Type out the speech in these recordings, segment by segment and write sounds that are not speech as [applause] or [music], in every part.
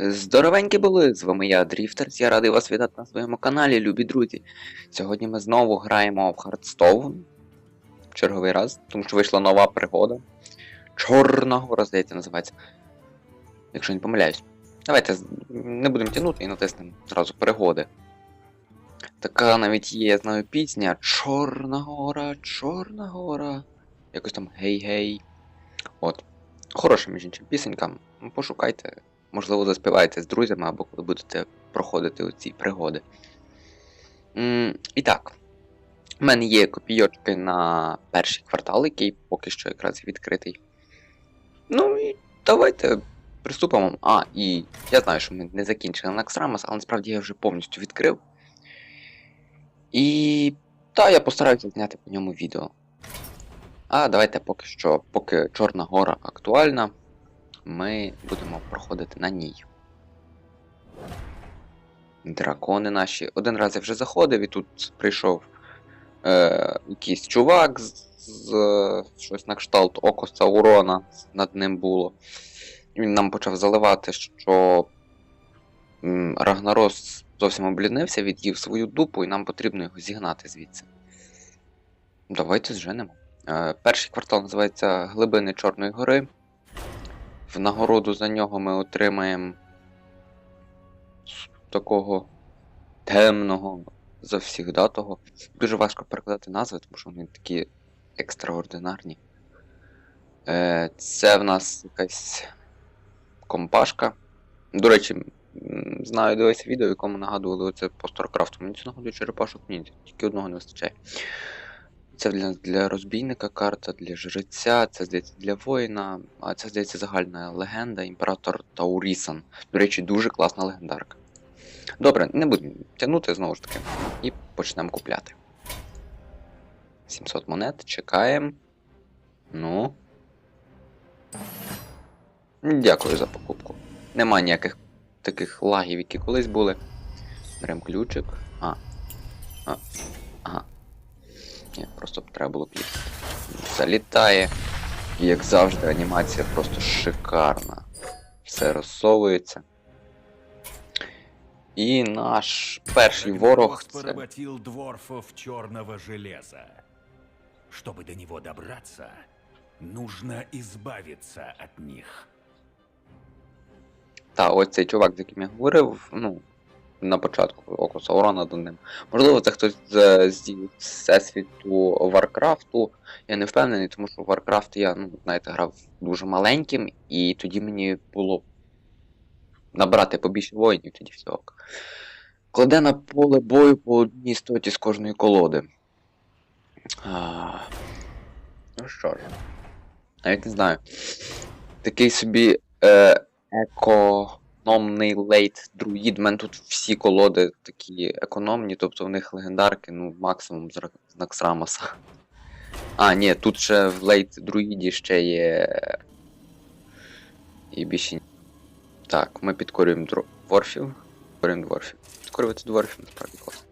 Здоровенькі були! З вами я, Дріфтерс. Я радий вас вітати на своєму каналі, любі друзі. Сьогодні ми знову граємо в Hearthstone. Черговий раз, тому що вийшла нова пригода. Чорна гора, здається, називається. Якщо не помиляюсь. Давайте не будемо тягнути і натиснемо зразу пригоди. Така навіть є, я знаю, пісня Чорна гора, Чорна гора. Якось там гей-гей. От. Хороша, між іншим, пісенька. Пошукайте. Можливо, заспіваєте з друзями або коли будете проходити оці пригоди. І так. У мене є копійочки на перший квартал, який поки що якраз відкритий. Ну і давайте приступимо. А, і я знаю, що ми не закінчили на Xramas, але насправді я вже повністю відкрив. І. Та, я постараюся зняти по ньому відео. А давайте поки що, поки Чорна гора актуальна, ми будемо проходити на ній. Дракони наші. Один раз я вже заходив і тут прийшов е, якийсь чувак з, з щось на кшталт Око Саурона над ним було. Він нам почав заливати, що Рагнарос зовсім облінився, від'їв свою дупу, і нам потрібно його зігнати звідси. Давайте зженемо. Е, перший квартал називається Глибини Чорної гори. В нагороду за нього ми отримаємо такого темного завсігдатого. Дуже важко перекладати назви, тому що вони такі екстраординарні. Е, це в нас якась компашка. До речі, знаю, дивився відео, якому нагадували оце по StarCraft. Мені це нагадує черепашок ні, тільки одного не вистачає. Це для, для розбійника карта, для жреця, це здається для воїна, а це здається загальна легенда, імператор Таурісан. До речі, дуже класна легендарка. Добре, не будемо тягнути знову ж таки. І почнемо купляти. 700 монет, чекаємо. Ну. Дякую за покупку. Нема ніяких таких лагів, які колись були. Беремо ключик. А. А. Просто треба було клікнути. Залітає. І як завжди, анімація просто шикарна. Все розсовується. І наш перший ворог це. дворфов черного железа. Чтобы до него добраться, нужно избавиться от них. Та, ось цей чувак, з яким я говорив, ну, на початку око Саурона до ним. Можливо, це хтось з, з всесвіту Варкрафту. Я не впевнений, тому що в Warcraft я, ну, знаєте, грав дуже маленьким, і тоді мені було набрати побільше воїнів, тоді все ок. Кладе на поле бою по одній істоті з кожної колоди. А, ну що ж. Навіть не знаю. Такий собі е, економний лейт друїд. У мене тут всі колоди такі економні, тобто в них легендарки, ну, максимум з Ра- з Наксрамаса. А, ні, тут ще в лейт друїді ще є. І більше. ні. Так, ми підкорюємо дро- дворфів. Підкорюємо дворфів. Підкорювати дворфів насправді класно.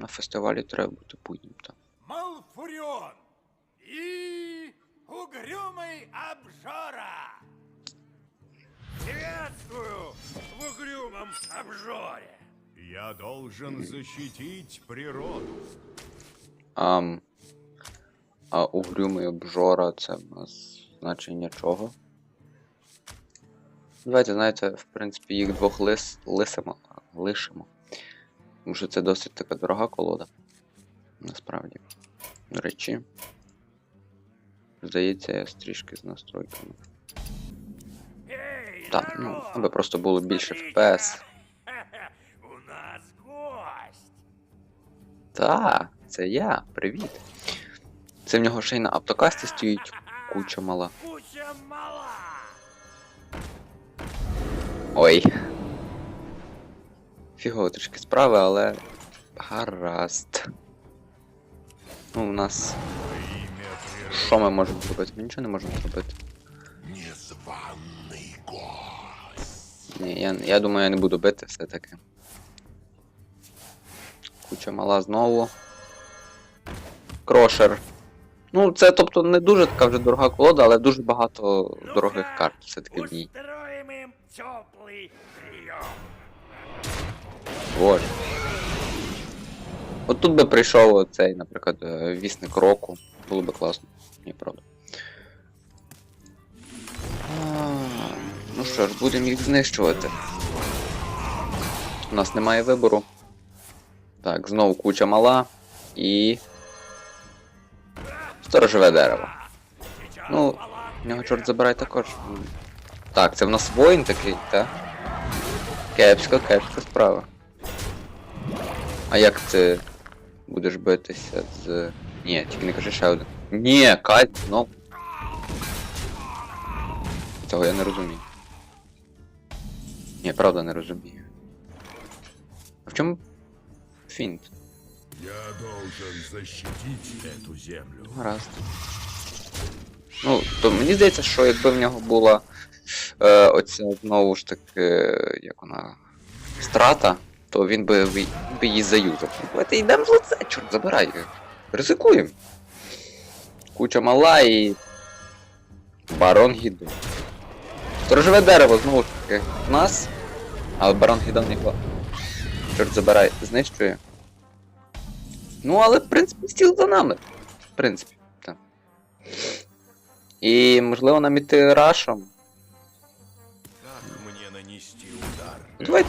На фестивалі треба бути буднім там. Малфурион и угрюмый обжора. Приветствую в угрюмом обжоре. Я должен защитить природу. Ам, а угрюмий обжора це в нас значення чого? Давайте, знаєте, в принципі, їх двох лис, лисимо, лишимо. Тому що це досить така дорога колода. Насправді. До речі. Здається, я стрішки з настройками. Так, ну, аби просто було більше FPS. У нас гость. Та, це я, привіт. Це в нього ще й на автокасті стоїть куча мала. Куча мала. Ой. Фігово трішки справи, але гаразд. Ну, у нас. Що ми можемо зробити? Ми нічого не можемо зробити. Ні, я, я думаю, я не буду бити все-таки. Куча мала знову. Крошер. Ну, це тобто не дуже така вже дорога колода, але дуже багато дорогих карт все-таки в ній. Боже. От тут би прийшов цей, наприклад, е, вісник року. Було би класно. Ні, правда. Що ж, будемо їх знищувати. У нас немає вибору. Так, знову куча мала і. Сторожове дерево. Ну, нього чорт забирай також. Так, це в нас воїн такий, так? Кепсько, кепська справа. А як ти будеш битися з. Ні, тільки не кажи ще один. Ні, Кать, ну. Цього я не розумію. Ні, правда не розумію. А в чому фінт? Я должен защитить эту землю. Гаразд. Ну, то мені здається, що якби в нього була е, оця знову ж таки, як вона. страта, то він би, він би її заюзав. Давайте йдемо в лице, чорт, забирай. Ризикуємо. Куча мала і. Барон Гідон. Сторожове дерево, знову ж таки, в нас. Але барон Гідон його. Чорт забирай, знищує. Ну, але, в принципі, стіл за нами. В принципі, так. І можливо нам іти рашом. Давайте.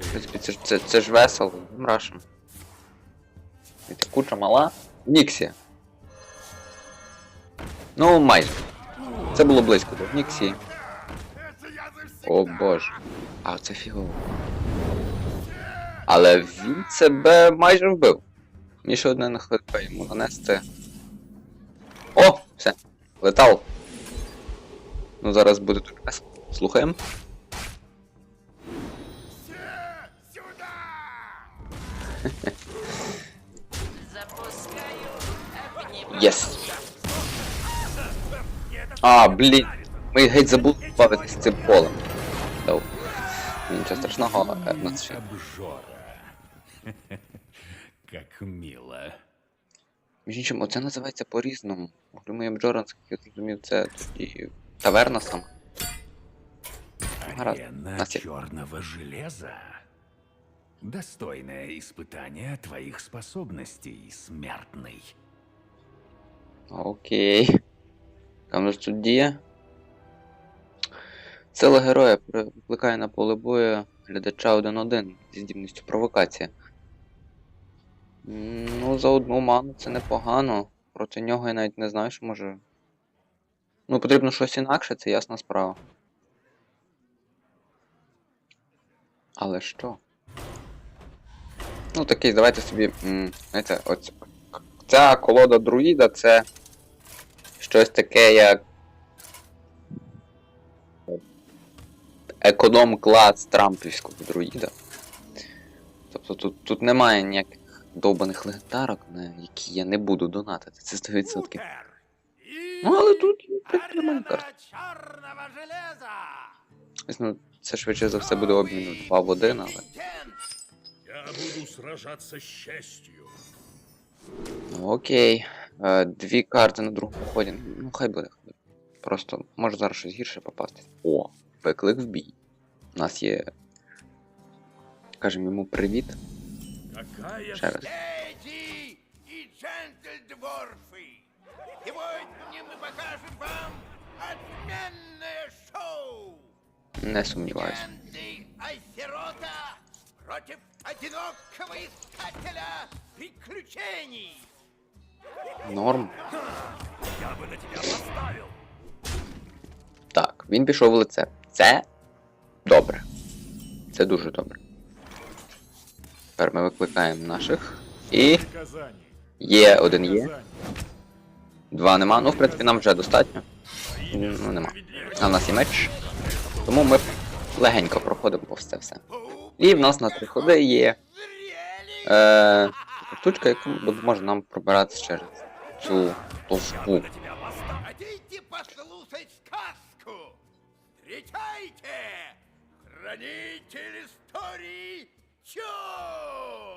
В принципі, це, ж- це, це ж весело, рашом. І та куча мала. Ніксія. Ну, майже. Це було близько до Ніксії. О боже. А це фігово. Але він себе майже вбив. Мені ще одне на хп йому нанести. О! Все. Летал. Ну зараз буде тут. Слухаємо. Єс. А, блін. Ми геть забули бавитися цим полем. Дав. Нічого страшного, е, в нас ще. Обжора. Как [laughs] мило. Між іншим, оце називається по-різному. Думаю, Бджоран, як я зрозумів, це тоді таверна сама. Гаразд. Арена Настя. черного железа. Достойное испытание твоих способностей, смертный. Окей. Там же тут діє. Сила героя викликає на поле бою глядача 1-1 зі здібністю провокація. Ну, за одну ману це непогано. Проти нього я навіть не знаю, що може. Ну, потрібно щось інакше, це ясна справа. Але що? Ну, такий, давайте собі. Знаєте, оць, ця колода друїда це щось таке, як. Економ-клас трампівського друїда. Тобто тут, тут немає ніяких довбаних легендарок, на які я не буду донатити. Це 100%. Супер! Ну, але тут є п'ять карт. железа! Ось, Ну, це швидше за все буде обміну 2 в 1, але. Я буду сражаться с честью. Ну, окей. Е, дві карти на другому ході. Ну, хай буде. хай буде. Просто може зараз щось гірше попасти. О, виклик в бій. У нас є. Кажемо йому привіт. Какая Ще раз. Леди и джентльдворфы! Сегодня мы покажем вам отменное шоу! Не сумніваюся. Легенды Айсерота против одинокого искателя приключений! Норм. Я бы на тебя поставил! Так, він пішов в лице. Це добре. Це дуже добре. Тепер ми викликаємо наших. І є один є. Два нема. Ну, в принципі, нам вже достатньо. Ну, нема. А в нас є меч. Тому ми легенько проходимо повз це все. І в нас на три ходи є е, штучка, яку допоможе нам пробиратися через цю. Хотите послушать сказку? Встречайте! Хранитель истории Чо!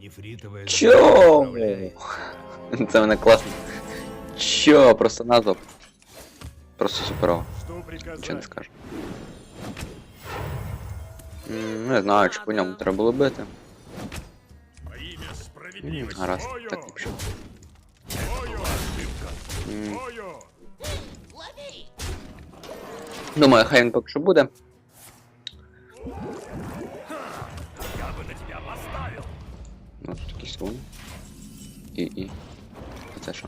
Нефритовая Чё? управляет. Це мене класно. Чо, просто назва. Просто суперово. Что Нічого не скажу. М, Не знаю, чи по ньому треба було бити. Во имя М, справедливости. Гаразд, так ліпше. М. Лови! Думаю, хай він поки що буде. Ну, тут якісь руни. І, і. А це що?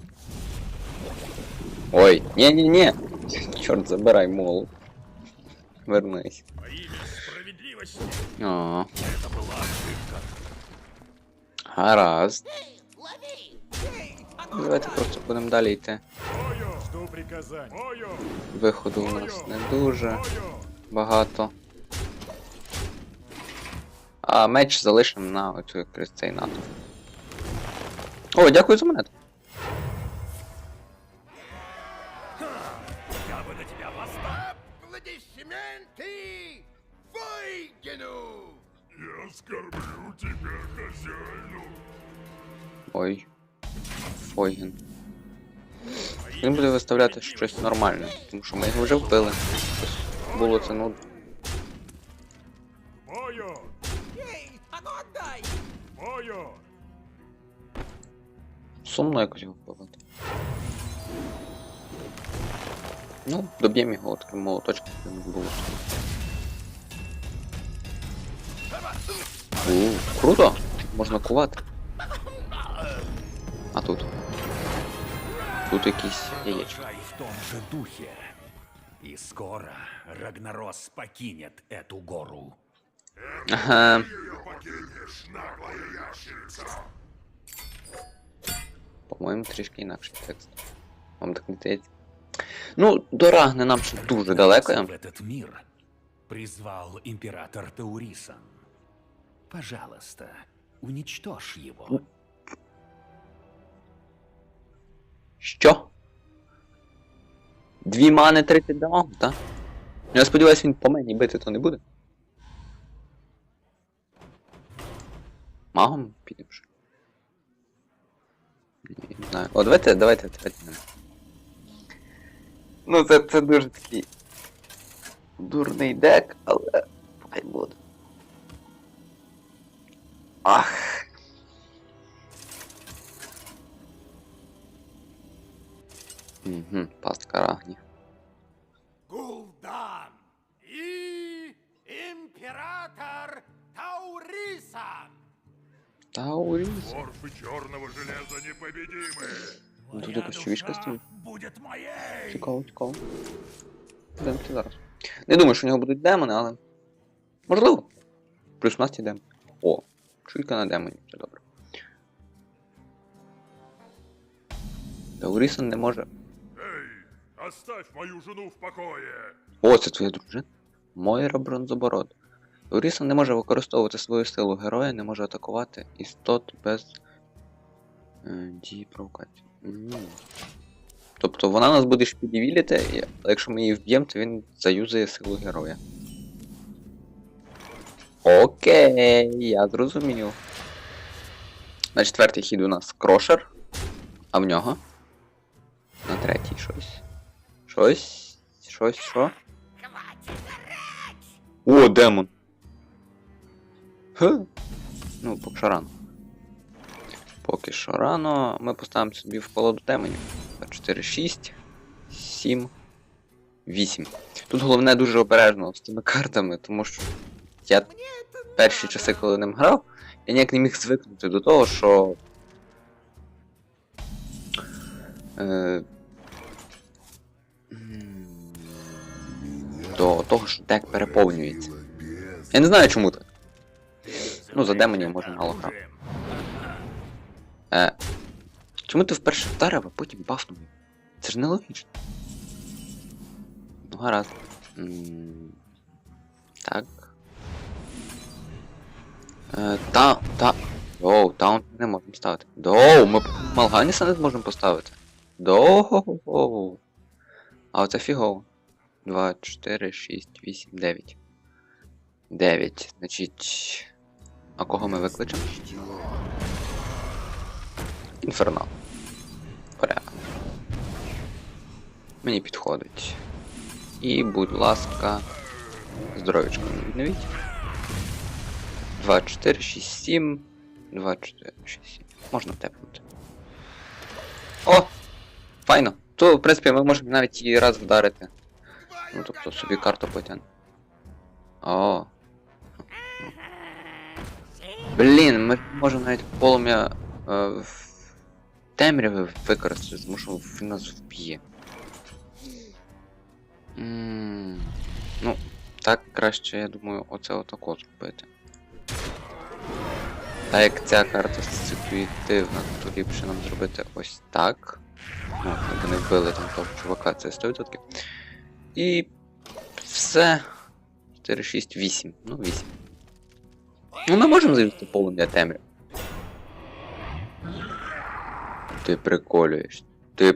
Ой, ні-ні-ні! [laughs] Чорт, забирай молот. Вернись. Во имя справедливости. О, Это была ошибка. гаразд. Эй, лови! Давайте просто будемо далі йти. Ой-ой. Что приказать? Ой-ой. Виходу у нас не дуже Ой-ой. багато. А меч залишимо на оцю якраз цей НАТО. О, дякую за монету. Я бы на тебя поставил. Аплодисменты Войгину! Я скорблю тебя, хозяину. Ой. Фойген. Він буде виставляти щось нормальне, тому що ми його вже вбили. Щось було це ну. Сумно якось його вбивати. Ну, доб'ємо його таким молоточком, щоб не було. У, круто! Можна кувати. А тут. Тут якісь яєчки. Продолжай в том же духе. И скоро Рагнарос покинет эту гору. Ага. По-моєму, трішки інакший текст. Вам так не здається? Ну, до Рагни нам ще дуже далеко. в этот мир призвал император Таурисан. Пожалуйста, уничтожь его. Що? Дві мани 30 дамагу, так? Я сподіваюся, він по мені бити то не буде. Магом підемо ще. Знаю. О, давайте, давайте, давайте. Ну, це, це дуже такий дурний дек, але хай буде. Ах. Угу, пастка Рагні. Тауріс. Орфы черного железа непобедимы. Ну, Тут якась чувішка стоїть. будет моей. Цікаво, цікаво. Демки зараз. Не думаю, що у нього будуть демони, але. Можливо. Плюс у нас є демон. О, чуйка на демоні, все добре. Таурісон не може. Эй, оставь мою жену в покое. О, це твоя дружина? Мойра Бронзобород. Таурісон не може використовувати свою силу героя, не може атакувати істот без е, дії провокації. Тобто вона нас буде шпідівіліти, але якщо ми її вб'ємо, то він заюзає силу героя. Окей, я зрозумів. На четвертий хід у нас крошер, а в нього. На третій щось. Щось. Щось, що? О, демон. Х. Ну, поки що рано. Поки що рано. Ми поставимо собі в колоду демонів. 4, 6, 7, 8. Тут головне дуже обережно з цими картами, тому що я перші часи, коли ним грав, я ніяк не міг звикнути до того, що. Е, до того, що дек переповнюється. Я не знаю, чому так. Ну, за демонів може мало грав. Е, чому ти вперше вдарив, а потім бафнув? Це ж нелогічно. Ну, гаразд. Так. Е, та, та. Доу, таунт не можемо ставити. Доу, ми Малганіса не зможемо поставити. Доу. А оце фігово. 2, 4, 6, 8, 9. 9. Значить. А кого ми викличемо? Інфернал. Порядок. Мені підходить. І, будь ласка, здоров'ячко не відновіть. 2, 4, 6, 7. 2, 4, 6, 7. Можна тепнути. О! Файно. То, в принципі, ми можемо навіть і раз вдарити. Ну, тобто собі карту потягнути. О. Блін, ми можемо навіть полум'я е, в темряви використати, тому що він нас вб'є. Ну, так краще, я думаю, оце отако зробити. Так як ця карта ситуативна, то ліпше нам зробити ось так. Ну, щоб вони вбили там того чувака, це 100%. І все. 4, 6, 8. Ну, 8. Ну, ми можемо завести полум'я темряв. Ти приколюєш. Ти.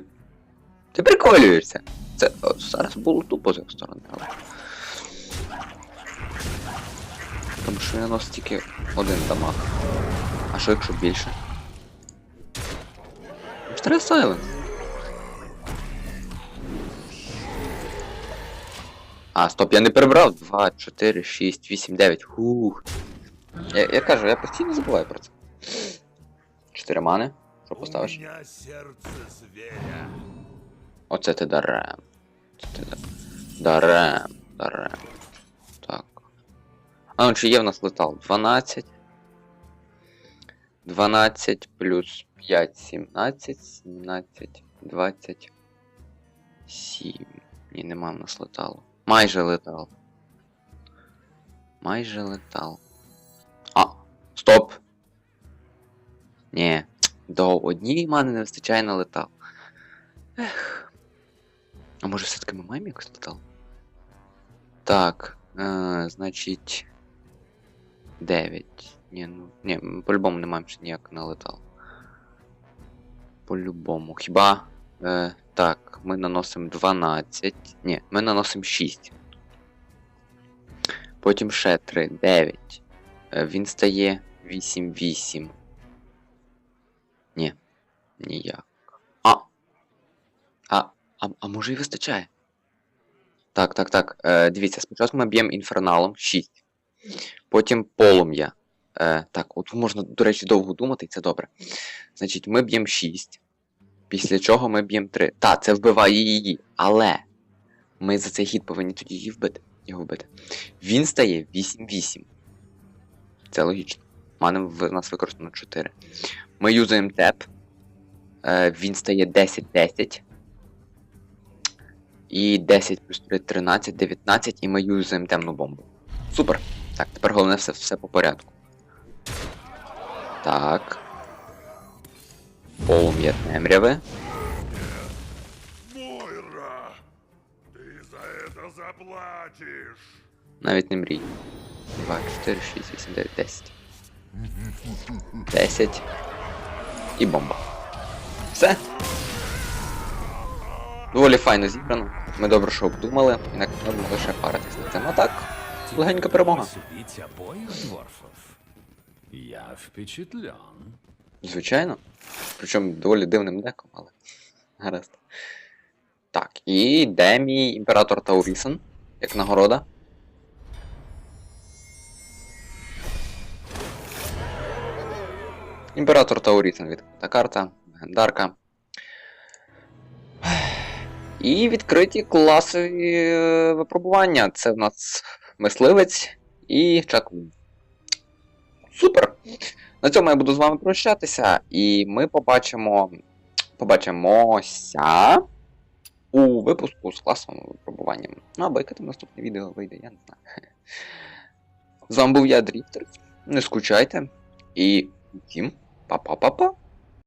Ти приколюєшся. Це о, зараз було тупо з його сторони, але. Тому що він наносить тільки один дамаг. А що якщо більше? Штре Сайленс. А, стоп, я не перебрав. 2, 4, 6, 8, 9. Хух. Я, я кажу, я постійно забуваю про це. 4 мани. Що поставиш? Оце ти дарем. Це ти да- дарем. Дарем. Так. А ну чи є в нас летал? 12. 12 плюс 5, 17, 17, 27. Ні, нема в нас леталу. Майже летал. Майже летал. Стоп. Ні. До однієї мани не вистачає на летал. Ех. А може все-таки ми маємо якось летал? Так, е, значить. 9. Ні, ну. Ні, по-любому не маємо ще ніяк на летал. По-любому. Хіба. Е, так, ми наносимо 12. Ні, ми наносимо 6. Потім ще 3, 9. Е, він стає 8, 8. Ні. Ніяк. А. А, а, а може і вистачає? Так, так, так. Е, дивіться, спочатку ми б'ємо інферналом 6. Потім полум'я. Е, так, от можна, до речі, довго думати, і це добре. Значить, ми б'ємо 6. Після чого ми б'ємо 3. Та, це вбиває її. Але ми за цей хід повинні тоді її вбити. Його вбити. Він стає 8-8. Це логічно. Мани в нас використано 4. Ми юзаємо теп. Е, він стає 10-10. І 10 плюс 3 13, 19, і ми юзаємо темну бомбу. Супер. Так, тепер головне все, все по порядку. Так. Полум'я темряви. Мойра, ты за это заплатишь. Навіть не мрій. 2, 4, 6, 8, 9, 10. 10. І бомба. Все. Доволі файно зібрано. Ми добре що обдумали, інакше ми могли лише паритись на цим. А так, легенька перемога. Я впечатлен. Звичайно. Причому доволі дивним деком, але. Гаразд. Так, і де мій імператор Таурісон, як нагорода. Імператор Таурісон відкрита карта, легендарка. І відкриті класові е, випробування. Це в нас мисливець і чаклун. Супер! На цьому я буду з вами прощатися, і ми побачимо. Побачимося у випуску з класовими випробуваннями. Ну або яке там наступне відео вийде, я не знаю. З вами був я, Дріфтер. Не скучайте. І всім 빠빠빠빠?